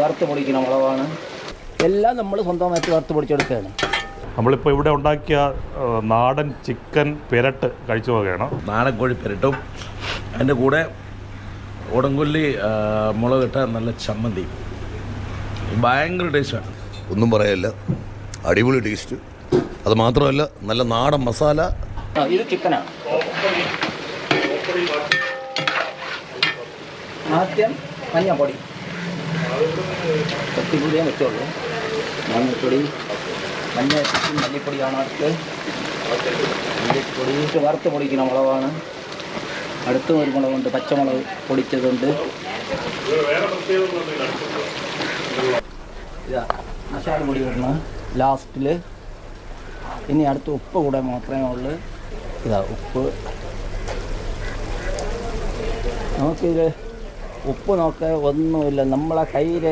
വറുത്ത് പൊടിക്കുന്ന മുളകാണ് എല്ലാം നമ്മൾ സ്വന്തമായിട്ട് വറുത്ത് പൊടിച്ചെടുക്കുകയാണ്. നമ്മളിപ്പോൾ ഇവിടെ ഉണ്ടാക്കിയ നാടൻ ചിക്കൻ പെരട്ട് കഴിച്ചു പോകുകയാണ് നാടൻ കോഴി പെരട്ടും. അതിന്റെ കൂടെ ഉടങ്കൊല്ലി മുളകിട്ട നല്ല ചമ്മന്തി. ഭയങ്കര ടേസ്റ്റാണ് ഒന്നും പറയല്ല. അടിപൊളി ടേസ്റ്റ് അത് മാത്രമല്ല നല്ല നാടൻ മസാല. ആ, ഇത് ചിക്കനാണ് ആദ്യം മഞ്ഞപ്പൊടി. പത്തിപ്പൊടിയേ വെച്ചോളൂ മഞ്ഞപ്പൊടി മഞ്ഞപ്പൊടി മല്ലിപ്പൊടിയാണ് അടുത്ത് മല്ലിപ്പൊടി ഇത് വറുത്ത് പൊടിക്കുന്ന മുളകാണ് അടുത്തും ഒരു മുളകുണ്ട് പച്ചമുളക് പൊടിച്ചതുണ്ട് ഇതാ മസാല പൊടി ഇടണം ലാസ്റ്റിൽ ഇനി അടുത്ത് ഉപ്പ് കൂടെ മാത്രമേ ഉള്ളൂ ഇതാ ഉപ്പ് നമുക്കിത് ഉപ്പ് നോക്കുക ഒന്നുമില്ല. നമ്മളെ കയ്യിൽ